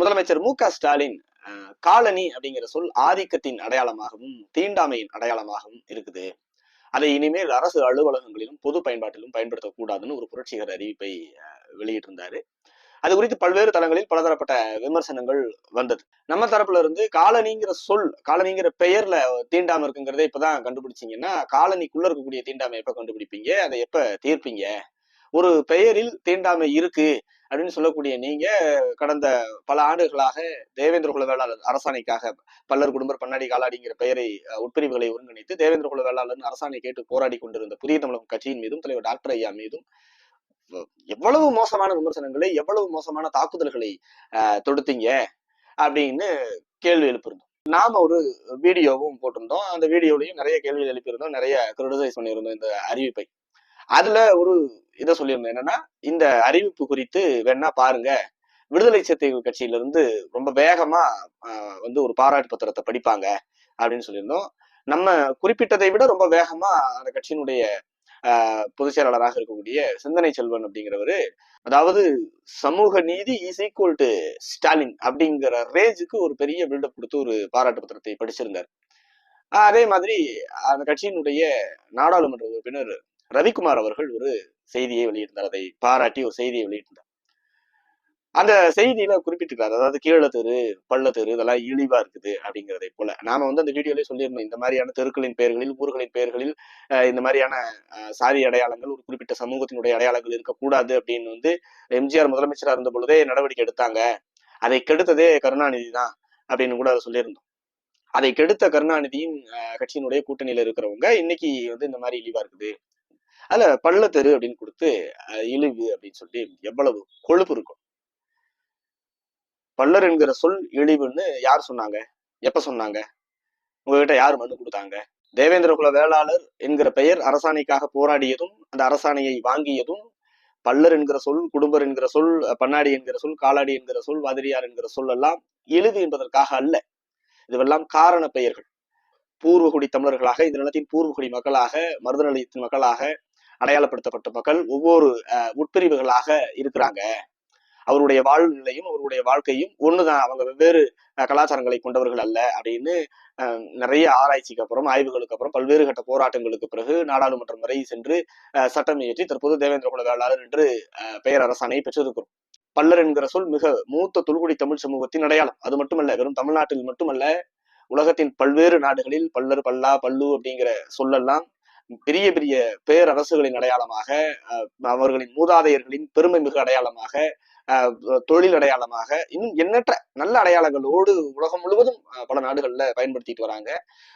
முதலமைச்சர் மு க ஸ்டாலின் காலனி அப்படிங்கிற சொல் ஆதிக்கத்தின் அடையாளமாகவும் தீண்டாமையின் அடையாளமாகவும் இருக்குது. அதை இனிமேல் அரசு அலுவலகங்களிலும் பொது பயன்பாட்டிலும் பயன்படுத்தக்கூடாதுன்னு ஒரு புரட்சிகர அறிவிப்பை வெளியிட்டிருந்தாரு. அது குறித்து பல்வேறு தளங்களில் பலதரப்பட்ட விமர்சனங்கள் வந்தது. நம்ம தரப்புல இருந்து காலனிங்கிற சொல் காலனிங்கிற பெயர்ல தீண்டாமை இருக்குங்கிறத இப்பதான் கண்டுபிடிச்சீங்கன்னா காலனிக்குள்ள இருக்கக்கூடிய தீண்டாமை எப்ப கண்டுபிடிப்பீங்க? அதை எப்ப தீர்ப்பீங்க? ஒரு பெயரில் தீண்டாமை இருக்கு. அப்படின்னு சொல்லக்கூடிய நீங்க கடந்த பல ஆண்டுகளாக தேவேந்திர குல வேளாளர் அரசாணைக்காக பல்லர் குடும்பர் பன்னாடி காலாடிங்கிற பெயரை உட்பிரிவுகளை ஒருங்கிணைத்து தேவேந்திர குல வேளாளர் அரசாணை கேட்டு போராடி கொண்டிருந்த புதிய தமிழகம் கட்சியின் மீதும் தலைவர் டாக்டர் ஐயா மீதும் எவ்வளவு மோசமான விமர்சனங்களை எவ்வளவு மோசமான தாக்குதல்களை தொடுத்தீங்க அப்படின்னு கேள்வி எழுப்பியிருந்தோம் நாம ஒரு வீடியோவும் போட்டிருந்தோம். அந்த வீடியோலையும் நிறைய கேள்விகள் எழுப்பியிருந்தோம். நிறைய கிரிட்டிசைஸ் பண்ணியிருந்தோம் இந்த அறிவிப்பை. அதுல ஒரு இதை சொல்லியிருந்தோம் என்னன்னா இந்த அறிவிப்பு குறித்து வேணா பாருங்க. விடுதலை சிறுத்தைகள் கட்சியிலிருந்து ரொம்ப வேகமா வந்து ஒரு பாராட்டு பத்திரத்தை படிப்பாங்க அப்படின்னு சொல்லியிருந்தோம். நம்ம குறிப்பிட்டதை விட ரொம்ப வேகமா அந்த கட்சியினுடைய பொதுச் செயலாளராக இருக்கக்கூடிய சிந்தனை செல்வன் அப்படிங்கிறவரு அதாவது சமூக நீதி இஸ் ஈக்குவல் டு ஸ்டாலின் அப்படிங்கிற ரேஜுக்கு ஒரு பெரிய பில்டப் கொடுத்து ஒரு பாராட்டு பத்திரத்தை படிச்சிருந்தார். அதே மாதிரி அந்த கட்சியினுடைய நாடாளுமன்ற உறுப்பினர் ரவிக்குமார் அவர்கள் ஒரு செய்தியை வெளியிட்டார் அதை பாராட்டி ஒரு செய்தியை வெளியிட்டார் அந்த செய்தியில குறிப்பிட்டிருக்காரு. அதாவது கீழ தெரு பள்ள தெரு இதெல்லாம் இழிவா இருக்குது அப்படிங்கிறதை போல. நாம வந்து அந்த வீடியோலயே சொல்லியிருந்தோம் இந்த மாதிரியான தெருக்களின் பெயர்களில் ஊர்களின் பெயர்களில் இந்த மாதிரியான சாதி அடையாளங்கள் ஒரு குறிப்பிட்ட சமூகத்தினுடைய அடையாளங்கள் இருக்கக்கூடாது அப்படின்னு வந்து எம்ஜிஆர் முதலமைச்சராக இருந்த பொழுதே நடவடிக்கை எடுத்தாங்க. அதை கெடுத்ததே கருணாநிதி தான் அப்படின்னு கூட அதை சொல்லியிருந்தோம். அதை கெடுத்த கருணாநிதியின் கட்சியினுடைய கூட்டணியில இருக்கிறவங்க இன்னைக்கு வந்து இந்த மாதிரி இழிவா இருக்குது. அதுல பள்ள தெரு அப்படின்னு கொடுத்து இழுகு இழிவு அப்படின்னு சொல்லி எவ்வளவு கொழுப்பு இருக்கும். பல்லர் என்கிற சொல் இழிவுன்னு யார் சொன்னாங்க? எப்ப சொன்னாங்க? உங்ககிட்ட யார் மனு கொடுத்தாங்க? தேவேந்திர குல வேளாளர் என்கிற பெயர் அரசாணைக்காக போராடியதும் அந்த அரசாணையை வாங்கியதும் பல்லர் என்கிற சொல் குடும்பர் என்கிற சொல் பண்ணாடி என்கிற சொல் காலாடி என்கிற சொல் வாதிரியார் என்கிற சொல் எல்லாம் எழுது என்பதற்காக அல்ல. இதுவெல்லாம் காரண பெயர்கள். பூர்வகுடி தமிழர்களாக இந்த நிலத்தின் பூர்வகுடி மக்களாக மருத நிலையத்தின் மக்களாக அடையாளப்படுத்தப்பட்ட மக்கள் ஒவ்வொரு உட்பிரிவுகளாக இருக்கிறாங்க. அவருடைய வாழ்நிலையும் அவருடைய வாழ்க்கையும் ஒண்ணுதான். அவங்க வெவ்வேறு கலாச்சாரங்களை கொண்டவர்கள் அல்ல அப்படின்னு நிறைய ஆராய்ச்சிக்கு அப்புறம் ஆய்வுகளுக்கு அப்புறம் பல்வேறு கட்ட போராட்டங்களுக்கு பிறகு நாடாளுமன்றம் வரை சென்று சட்டம் இயற்றி தற்போது தேவேந்திர குல என்று பெயர் அரசாணையை பெற்றிருக்கிறோம். பல்லர் என்கிற சொல் மிக மூத்த தொல்குடி தமிழ் சமூகத்தின் அடையாளம். அது மட்டுமல்ல வெறும் தமிழ்நாட்டில் மட்டுமல்ல உலகத்தின் பல்வேறு நாடுகளில் பல்லர் பல்லா பல்லு அப்படிங்கிற சொல்லெல்லாம் பெரிய பெரிய பேரரசுகளின் அடையாளமாக அவர்களின் மூதாதையர்களின் பெருமை மிகு அடையாளமாக தொழில் அடையாளமாக இன்னும் எண்ணற்ற நல்ல அடையாளங்களோடு உலகம் முழுவதும் பல நாடுகள்ல பயன்படுத்திட்டு வராங்க.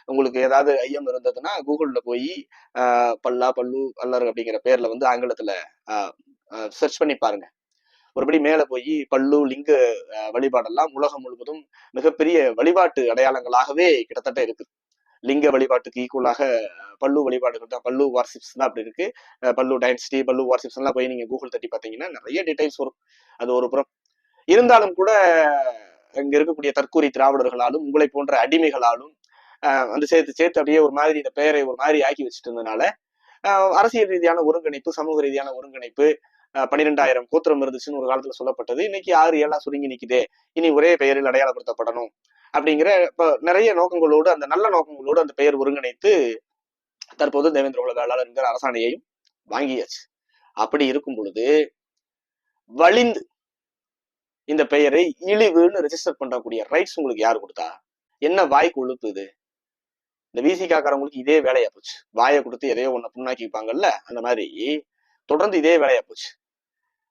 உங்களுக்கு ஏதாவது ஐயம் இருந்ததுன்னா கூகுள்ல போய் பல்லா பல்லு பல்லர் அப்படிங்கிற பேர்ல வந்து ஆங்கிலத்துல சர்ச் பண்ணி பாருங்க. ஒருபடி மேல போய் பல்லு லிங்க வழிபாடெல்லாம் உலகம் முழுவதும் மிகப்பெரிய வழிபாட்டு அடையாளங்களாகவே கிட்டத்தட்ட இருக்குது லிங்க வழிபாட்டுக்கு ஈக்குவலாக பல்லு வழிபாடுகள் தான். பல்லு வார்ஷிப்ஸ் தான் அப்படி இருக்கு. பல்லு டைன்சிட்டி பல்லு வார்சிப்ஸ் எல்லாம் போய் நீங்க கூகுள் தட்டி பார்த்தீங்கன்னா நிறைய டீடைல்ஸ் வரும். அது ஒரு புறம். இருந்தாலும் கூட இங்க இருக்கக்கூடிய தற்கூரி திராவிடர்களாலும் உங்களை போன்ற அடிமைகளாலும் அஹ் வந்து சேர்த்து சேர்த்து அப்படியே ஒரு மாதிரி இந்த பெயரை ஒரு மாதிரி ஆக்கி வச்சுட்டு இருந்ததுனால அரசியல் ரீதியான ஒருங்கிணைப்பு சமூக ரீதியான ஒருங்கிணைப்பு பன்னிரெண்டாயிரம் கோத்திரம் இருந்துச்சுன்னு ஒரு காலத்துல சொல்லப்பட்டது. இன்னைக்கு ஆறு ஏழா சுருங்கி நிக்குது. இனி ஒரே பெயரில் அடையாளப்படுத்தப்படணும். அப்படிங்கிற இப்போ நிறைய நோக்கங்களோடு அந்த நல்ல நோக்கங்களோடு அந்த பெயர் ஒருங்கிணைத்து தற்போது தேவேந்திர குல வேளாளர் என்கிற அரசாணையையும் வாங்கியாச்சு. அப்படி இருக்கும் பொழுது வலிந்து இந்த பெயரை இழிவுன்னு ரெஜிஸ்டர் பண்ணக்கூடிய ரைட்ஸ் உங்களுக்கு யார் கொடுத்தா? என்ன வாய் கொழுப்புது இந்த விசிகாக்காரவங்களுக்கு இதே வேலையா போச்சு. வாயை கொடுத்து எதையோ ஒண்ணு புண்ணாக்கிப்பாங்கல்ல அந்த மாதிரி தொடர்ந்து இதே வேலையா போச்சு.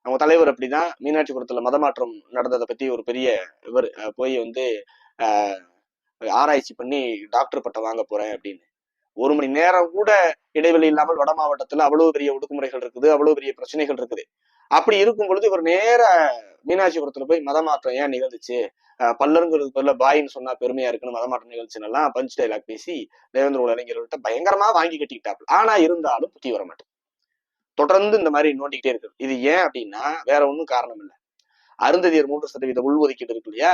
அவங்க தலைவர் அப்படிதான் மீனாட்சிபுரத்துல மதமாற்றம் நடந்ததை பத்தி ஒரு பெரிய இவர் போய் வந்து ஆராய்ச்சி பண்ணி டாக்டர் பட்டம் வாங்க போறேன் அப்படின்னு. ஒரு மணி நேரம் கூட இடைவெளி இல்லாமல் வட மாவட்டத்துல அவ்வளவு பெரிய ஒடுக்குமுறைகள் இருக்குது அவ்வளவு பெரிய பிரச்சனைகள் இருக்குது. அப்படி இருக்கும் பொழுது இவர் நேர மீனாட்சிபுரத்துல போய் மதமாற்றம் ஏன் நிகழ்ந்துச்சு? பல்லருங்கிறது பதில பாயின்னு சொன்னா பெருமையா இருக்குன்னு மதமாற்றம் நிகழ்ச்சின்னு எல்லாம் பஞ்ச் டைலாக் பேசி தேவேந்திர குல இளைஞர்கள்ட்ட பயங்கரமா வாங்கி கட்டிக்கிட்டாப்ல. ஆனா இருந்தாலும் புத்தி வர மாட்டேன் தொடர்ந்து இந்த மாதிரி நோண்டிக்கிட்டே இருக்கு இது ஏன் அப்படின்னா வேற ஒண்ணும் காரணம் இல்லை. அருந்ததியர் மூன்று சதவீத உள்ஒதுக்கீடு இருக்கு இல்லையா?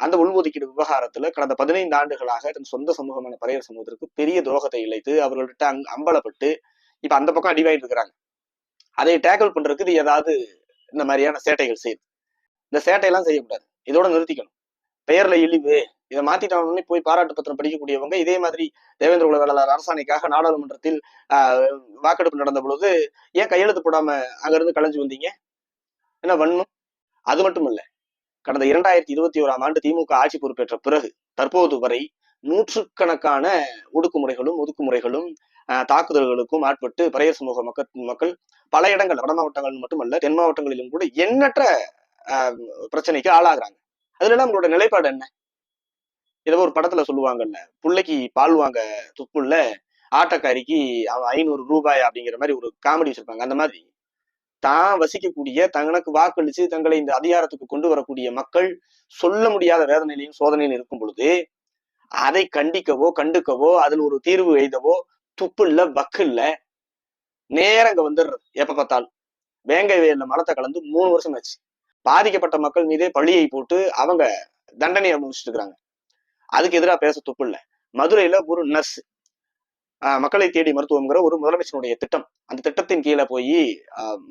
அந்த உள்ஒதுக்கீடு விவகாரத்துல கடந்த பதினைந்து ஆண்டுகளாக தன் சொந்த சமூகமான பறையர் சமூகத்திற்கு பெரிய துரோகத்தை இழைத்து அவர்கள்ட்ட அங் அம்பலப்பட்டு இப்ப அந்த பக்கம் அடிவாயிட்டு இருக்கிறாங்க. அதை டேக்கிள் பண்றதுக்கு இது ஏதாவது இந்த மாதிரியான சேட்டைகள் செய்யுது. இந்த சேட்டையெல்லாம் செய்யக்கூடாது. இதோட நிறுத்திக்கணும். பெயர்ல இழிவு இதை மாத்திட்டாங்கன்னு போய் பாராட்டு பத்திரம் படிக்கக்கூடியவங்க இதே மாதிரி தேவேந்திர குல அரசாணைக்காக நாடாளுமன்றத்தில் ஆஹ், வாக்கெடுப்பு நடந்த பொழுது ஏன் கையெழுத்து போடாம அங்கிருந்து கலைஞ்சு வந்தீங்க? என்ன வன்மம்? அது மட்டும் இல்ல. கடந்த இரண்டாயிரத்தி இருபத்தி ஓராம் ஆண்டு திமுக ஆட்சி பொறுப்பேற்ற பிறகு தற்போது வரை நூற்றுக்கணக்கான ஒடுக்குமுறைகளும் ஒதுக்குமுறைகளும் ஆஹ், தாக்குதல்களுக்கும் ஆட்பட்டு பழைய சமூக மக்கள் மக்கள் பல இடங்கள் வட மாவட்டங்கள் மட்டுமல்ல தென் மாவட்டங்களிலும் கூட எண்ணற்ற ஆஹ், பிரச்சனைக்கு ஆளாகிறாங்க. அதுல நம்மளோட உங்களோட நிலைப்பாடு என்ன? ஏதோ ஒரு படத்துல சொல்லுவாங்கல்ல புள்ளைக்கு பால் வாங்க துப்புள்ள ஆட்டக்காரிக்கு அவன் ஐநூறு ரூபாய் அப்படிங்கிற மாதிரி ஒரு காமெடி வச்சிருப்பாங்க. அந்த மாதிரி. தான் வசிக்கக்கூடிய தங்களுக்கு வாக்களிச்சு தங்களை இந்த அதிகாரத்துக்கு கொண்டு வரக்கூடிய மக்கள் சொல்ல முடியாத வேதனையிலையும் சோதனையிலும் இருக்கும் பொழுது அதை கண்டிக்கவோ கண்டுக்கவோ அதில் ஒரு தீர்வு எய்தவோ துப்பு இல்ல வக்கு இல்லை நேரம் வந்துடுறது. எப்ப பார்த்தாலும். வேங்கை வேல மலத்தை கலந்து மூணு வருஷம் ஆச்சு. பாதிக்கப்பட்ட மக்கள் மீதே பழியை போட்டு அவங்க தண்டனை அனுபவிச்சுட்டு இருக்கிறாங்க. அதுக்கு எதிராக பேச துப்பு இல்லை மதுரையில ஒரு நர்ஸ் மக்களை தேடி மருத்துவம்ங்கிற ஒரு முதலமைச்சருடைய திட்டம். அந்த திட்டத்தின் கீழே போய்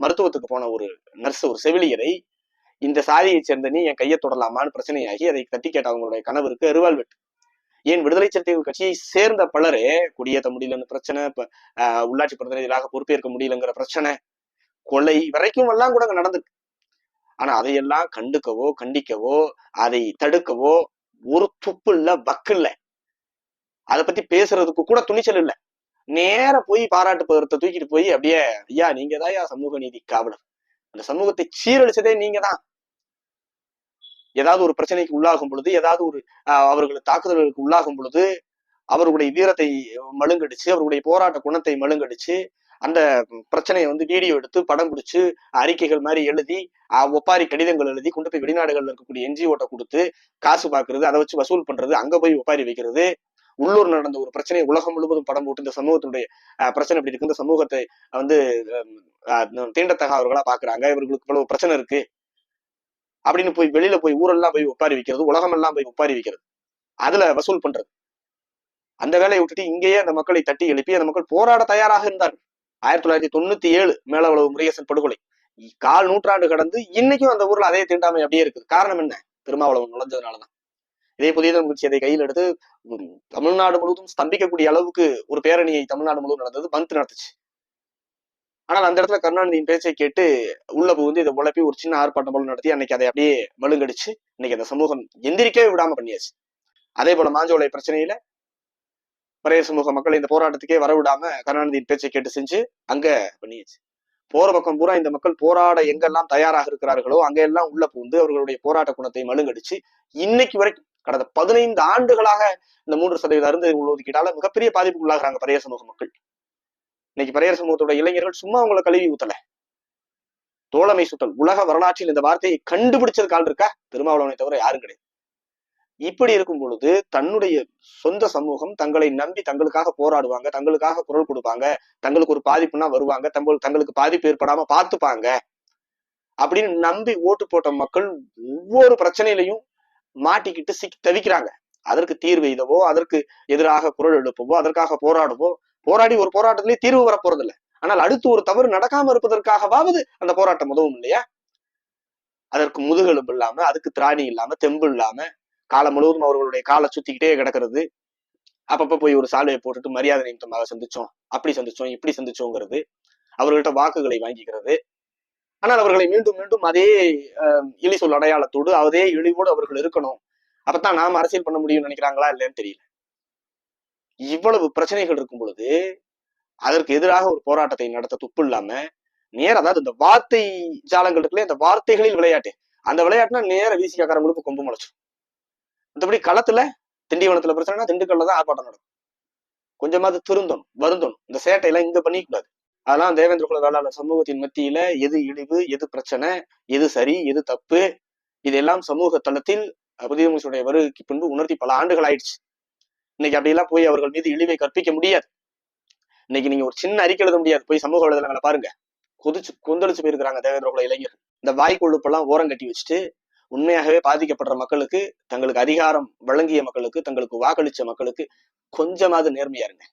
மருத்துவத்துக்கு போன ஒரு நர்ஸ் ஒரு செவிலியரை இந்த சாதியை சேர்ந்த நீ என் கையை தொடலாமான்னு பிரச்சனையாகி அதை தட்டி கேட்ட அவங்களுடைய கணவருக்கு அருவாள் வெட்டு. ஏன் விடுதலை சிறுத்தைகள் கட்சியை சேர்ந்த பலரே குடியேற்ற முடியலன்னு பிரச்சனை இப்ப ஆஹ், உள்ளாட்சி பிரதிநிதிகளாக பொறுப்பேற்க முடியலங்கிற பிரச்சனை கொலை வரைக்கும் எல்லாம் கூட அங்க நடந்திருக்கு. ஆனா அதையெல்லாம் கண்டுக்கவோ கண்டிக்கவோ அதை தடுக்கவோ ஒரு துப்பு இல்ல வக்கு இல்ல. அதை பத்தி பேசுறதுக்கு கூட துணிச்சல் இல்ல. நேர போய் பாராட்டு பகிரத்தை தூக்கிட்டு போய் அப்படியே ஐயா நீங்க தான் சமூக நீதி காவலர். அந்த சமூகத்தை சீரழிச்சதே நீங்க தான் ஏதாவது ஒரு பிரச்சனைக்கு உள்ளாகும் பொழுது ஏதாவது ஒரு அவர்களுக்கு அவர்கள் தாக்குதல்களுக்கு உள்ளாகும் பொழுது அவர்களுடைய வீரத்தை மழுங்கடிச்சு அவர்களுடைய போராட்ட குணத்தை மழுங்கடிச்சு அந்த பிரச்சனையை வந்து வீடியோ எடுத்து படம் பிடிச்சு அறிக்கைகள் மாதிரி எழுதி ஒப்பாரி கடிதங்கள் எழுதி கொண்டு போய் வெளிநாடுகள்ல இருக்கக்கூடிய என்ஜிஓட்ட கொடுத்து காசு பார்க்கறது அதை வச்சு வசூல் பண்றது அங்க போய் ஒப்பாரி வைக்கிறது உள்ளூர் நடந்த ஒரு பிரச்சனையை உலகம் முழுவதும் படம் போட்டு இந்த சமூகத்தினுடைய பிரச்சனை இப்படி இருக்கு. இந்த சமூகத்தை வந்து தீண்டத்தகாதவர்களா பாக்குறாங்க. இவர்களுக்கு இவ்வளவு பிரச்சனை இருக்கு. அப்படின்னு போய் வெளியில போய் ஊரெல்லாம் போய் ஒப்பாரி வைக்கிறது உலகமெல்லாம் போய் ஒப்பாரி வைக்கிறது. அதுல வசூல் பண்றது. அந்த வேலையை விட்டுட்டு இங்கேயே அந்த மக்களை தட்டி எழுப்பி அந்த மக்கள் போராட தயாராக இருந்தார்கள். ஆயிரத்தி தொள்ளாயிரத்தி தொண்ணூத்தி ஏழு மேலவளவு முருகேசன் படுகொலை. கால் நூற்றாண்டு கடந்து இன்னைக்கும் அந்த ஊர்ல அதே தீண்டாமை அப்படியே இருக்குது. காரணம் என்ன? திருமாவளவன் நுழைஞ்சதுனாலதான். இதே புதிய முயற்சி அதை கையில் எடுத்து தமிழ்நாடு முழுவதும் ஸ்தம்பிக்கக்கூடிய அளவுக்கு ஒரு பேரணியை தமிழ்நாடு முழுவதும் நடந்தது பந்த் நடத்துச்சு. ஆனால் அந்த இடத்துல கருணாநிதியின் பேச்சை கேட்டு உள்ள புகுந்து இதை உழப்பி ஒரு சின்ன ஆர்ப்பாட்டம் போல நடத்தி அன்னைக்கு அதை அப்படியே மழுங்கடிச்சு இன்னைக்கு அந்த சமூகம் எந்திரிக்கவே விடாம பண்ணியாச்சு. அதே போல மாஞ்சோலை பிரச்சனையில பழைய சமூக மக்கள் இந்த போராட்டத்துக்கே வரவிடாம கருணாநிதியின் பேச்சை கேட்டு செஞ்சு அங்க பண்ணியாச்சு. போற பக்கம் பூரா இந்த மக்கள் போராட எங்கெல்லாம் தயாராக இருக்கிறார்களோ அங்கெல்லாம் உள்ள புகுந்து அவர்களுடைய போராட்ட குணத்தை மழுங்கடிச்சு இன்னைக்கு வரைக்கும் கடந்த பதினைந்து ஆண்டுகளாக இந்த மூன்று சதவீத அருந்து ஒதுக்கீட்டால மிகப்பெரிய பாதிப்புக்கு உள்ளாகிறாங்க பரைய சமூக மக்கள். இன்னைக்கு பரையர் சமூகத்தோட இளைஞர்கள் சும்மா அவங்கள கழுவி ஊத்தல. தோழமை சுத்தல் உலக வரலாற்றில் இந்த வார்த்தையை கண்டுபிடிச்சது கால் இருக்கா? திருமாவளவனை தவிர யாரும் கிடையாது. இப்படி இருக்கும் பொழுது தன்னுடைய சொந்த சமூகம் தங்களை நம்பி தங்களுக்காக போராடுவாங்க தங்களுக்காக குரல் கொடுப்பாங்க தங்களுக்கு ஒரு பாதிப்புனா வருவாங்க தங்கள் தங்களுக்கு பாதிப்பு ஏற்படாம பார்த்துப்பாங்க அப்படின்னு நம்பி ஓட்டு போட்ட மக்கள் ஒவ்வொரு பிரச்சனையிலையும் மாட்டிக்கிட்டு சிக்கி தவிக்கிறாங்க. அதற்கு தீர்வு எய்தவோ அதற்கு எதிராக குரல் எழுப்பவோ அதற்காக போராடவோ போராடி ஒரு போராட்டத்திலே தீர்வு வரப்போறது இல்லை ஆனால் அடுத்து ஒரு தவறு நடக்காம இருப்பதற்காகவாவது அந்த போராட்டம் உதவும் இல்லையா? அதற்கு முதுகெலும்பு இல்லாம அதுக்கு திராணி இல்லாம தெம்பு இல்லாம காலம் முழுவதும் அவர்களுடைய காலை சுத்திக்கிட்டே கிடக்கிறது. அப்பப்ப போய் ஒரு சாலையை போட்டுட்டு மரியாதை நிமித்தமாக சந்திச்சோம் அப்படி சந்திச்சோம் இப்படி சந்திச்சோங்கிறது அவர்கள்ட்ட வாக்குகளை வாங்கிக்கிறது. ஆனால் அவர்களை மீண்டும் மீண்டும் அதே அஹ், இழி சொல் அடையாளத்தோடு அதே இழிவோடு அவர்கள் இருக்கணும். அப்பதான் நாம அரசியல் பண்ண முடியும்னு நினைக்கிறாங்களா இல்லைன்னு தெரியல. இவ்வளவு பிரச்சனைகள் இருக்கும் பொழுது அதற்கு எதிராக ஒரு போராட்டத்தை நடத்த துப்பு இல்லாம நேர அதாவது இந்த வார்த்தை ஜாலங்கள் இருக்குல்ல இந்த வார்த்தைகளில் விளையாட்டு அந்த விளையாட்டுனா நேர வீசிக்காரங்களுக்கு கொம்பு முளைச்சிடும் மற்றபடி களத்துல திண்டிவனத்துல பிரச்சனைனா திண்டுக்கல்ல தான் ஆர்ப்பாட்டம் நடக்கும். கொஞ்சமாவது திருந்தணும் வருந்தணும். இந்த சேட்டையெல்லாம் இங்க பண்ணிக்கூடாது அதெல்லாம் தேவேந்திர குல வேளாளர் சமூகத்தின் மத்தியில எது இழிவு எது பிரச்சனை எது சரி எது தப்பு இதெல்லாம் சமூக தளத்தில் புதிய வருகைக்கு பின்பு உணர்த்தி பல ஆண்டுகள் ஆயிடுச்சு. இன்னைக்கு அப்படியெல்லாம் போய் அவர்கள் மீது இழிவை கற்பிக்க முடியாது. இன்னைக்கு நீங்க ஒரு சின்ன அறிக்கை எழுத முடியாது. போய் சமூக வலைதளங்களை பாருங்க. கொதிச்சு கொந்தளிச்சு போயிருக்கிறாங்க தேவேந்திர குல இளைஞர் இந்த வாய்க்குழுப்பெல்லாம் ஓரம் கட்டி வச்சுட்டு உண்மையாகவே பாதிக்கப்படுற மக்களுக்கு தங்களுக்கு அதிகாரம் வழங்கிய மக்களுக்கு தங்களுக்கு வாக்களிச்ச மக்களுக்கு கொஞ்சமாவது நேர்மையா இருங்க.